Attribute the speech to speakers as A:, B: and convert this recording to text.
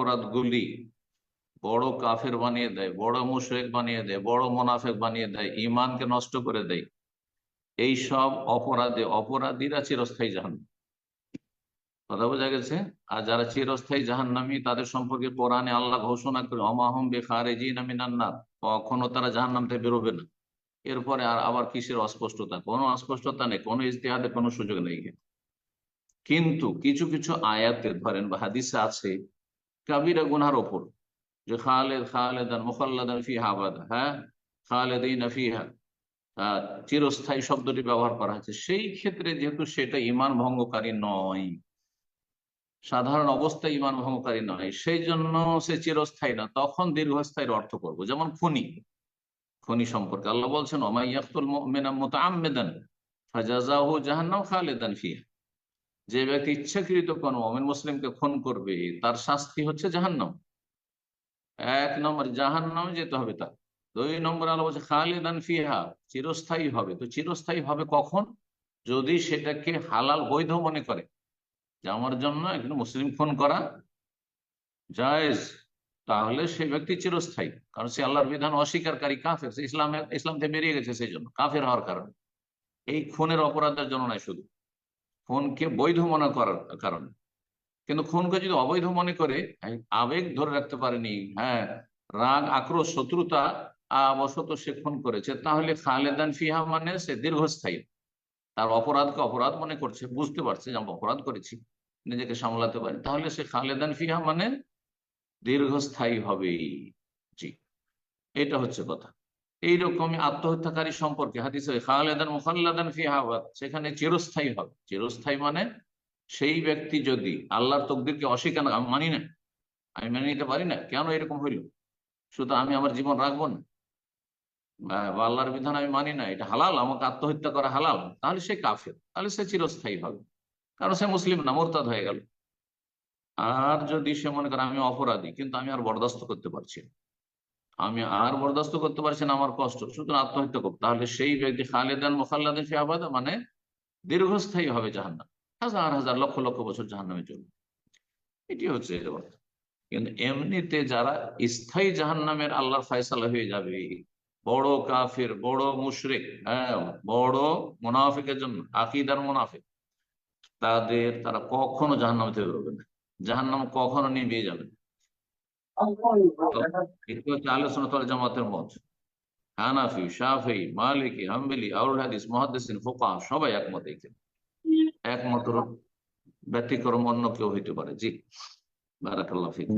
A: অপরাধগুলি বড় কাফের বানিয়ে দেয়, বড় মুশরেক বানিয়ে দেয়, বড় মোনাফেক বানিয়ে দেয় ইমানকে নষ্ট করে দেয়। এই সব অপরাধে, অপরাধীরা চিরস্থায়ী জাহান কথা বোঝা গেছে? আর যারা চিরস্থায়ী জাহান্নামী, তাদের সম্পর্কে কোরআনে আল্লাহ ঘোষণা করে অমাহম বেখারে জি নামিনান্নার কখনো তারা জাহান্নাম থেকে বেরোবে না। এরপরে আর আবার কিসের অস্পষ্টতা? কোনো অস্পষ্টতা নেই, কোনো ইস্তেহাদে কোনো সুযোগ নেই কিন্তু কিছু কিছু আয়াতে, ধরেন বা হাদিসে আছে কাবিরা গুনার ওপর যে খালেদ, খালেদান, মুখাল্লাদান ফি হাবাদ হ্যাঁ? খালেদিন ফিহা। চিরস্থায়ী শব্দটি ব্যবহার করা হয়েছে। সেই ক্ষেত্রে যেহেতু সেটা ইমান ভঙ্গকারী নয়, সাধারণ অবস্থায় ইমান ভঙ্গকারী নয়, সেই জন্য সে চিরস্থায়ী না। তখন দীর্ঘস্থায়ীর অর্থ করব। যেমন খুনি, খনি সম্পর্কে আল্লাহ বলছেন ওমাইয়াকুল মতো আমেদান ফাজাজাহু জাহান্নাম খালেদান ফিহা। যে ব্যক্তি ইচ্ছাকৃত কোন মোমেন মুসলিমকে খুন করবে, তার শাস্তি হচ্ছে জাহান্নাম। এক নম্বর, জাহান্নাম যেতে হবে তার। দুই নম্বর আলো বলছে, খালেদান ফিহা, চিরস্থায়ী হবে। তো চিরস্থায়ী হবে কখন? যদি সেটাকে হালাল বৈধ মনে করে যে আমার জন্য একজন মুসলিম খুন করা জায়েজ, তাহলে সেই ব্যক্তি চিরস্থায়ী। কারণ সে আল্লাহর বিধান অস্বীকারী কাফের, সে ইসলামে ইসলাম থেকে বেরিয়ে গেছে সেই জন্য, কাফের হওয়ার কারণে। এই খুনের অপরাধের জন্য নয় শুধু। খুনকে বৈধ মনে করার কারণে। কিন্তু খুনকে যদি অবৈধ মনে করে আবেগ ধরে রাখতে পারেনি হ্যাঁ রাগ, আক্রোশ, শত্রুতা বশত সে খুন করেছে, তাহলে খালেদান ফিহা মানে সে দীর্ঘস্থায়ী। তার অপরাধকে অপরাধ মনে করছে, বুঝতে পারছে যে আমি অপরাধ করেছি, নিজেকে সামলাতে পারি, তাহলে সে খালেদান ফিহা মানে দীর্ঘস্থায়ী হবে জি, এটা হচ্ছে কথা। এইরকমই আত্মহত্যাকারী সম্পর্কে হাদিস সেখানে চিরস্থায়ী হবে। চিরস্থায়ী মানে সেই ব্যক্তি যদি আল্লাহর তকদিরকে অস্বীকার আমি মানি না, আমি মেনে নিতে পারি না, কেন এরকম হইল? শুধু আমি আমার জীবন রাখব না। বা আল্লাহর বিধান আমি মানি না, এটা হালাল, আমাকে আত্মহত্যা করা হালাল, তাহলে সে কাফের, তাহলে সে চিরস্থায়ী হবে। কারণ সে মুসলিম না, মোরতাদ হয়ে গেল। আর যদি সে মনে করে আমি অপরাধী, কিন্তু আমি আর বরদাস্ত করতে পারছি না। আমি আর বরদাস্ত করতে পারছি না আমার কষ্ট, সুতরাং আত্মহত্যা করব। তাহলে সেই ব্যক্তি খালেদান মোখাল্লাদান সে আবাদ মানে দীর্ঘস্থায়ী হবে জাহান্নাম। হাজার হাজার লক্ষ লক্ষ বছর জাহান্নামে চলবে। এটি হচ্ছে কিন্তু এমনিতে যারা স্থায়ী জাহান্নামের আল্লাহর ফয়সালা হয়ে যাবে, বড় কাফের, বড় মুশরেক হ্যাঁ বড় মুনাফিকের জন্য, আকিদার মুনাফিক, তাদের তারা কখনো জাহান্নাম থেকে বেরোবে না। জাহান্নাম কখনো নিয়ে যাবে আলোচনা তল জামাতের মত। হানাফি, শাফি, মালিকি, হাম্বেলি, আউল হাদিস মহাদিসিন ফোকা সবাই একমত এখানে একমাত্র ব্যতিক্রম অন্য কেউ হইতে পারে। জি, বারাকাল্লাহ ফিক।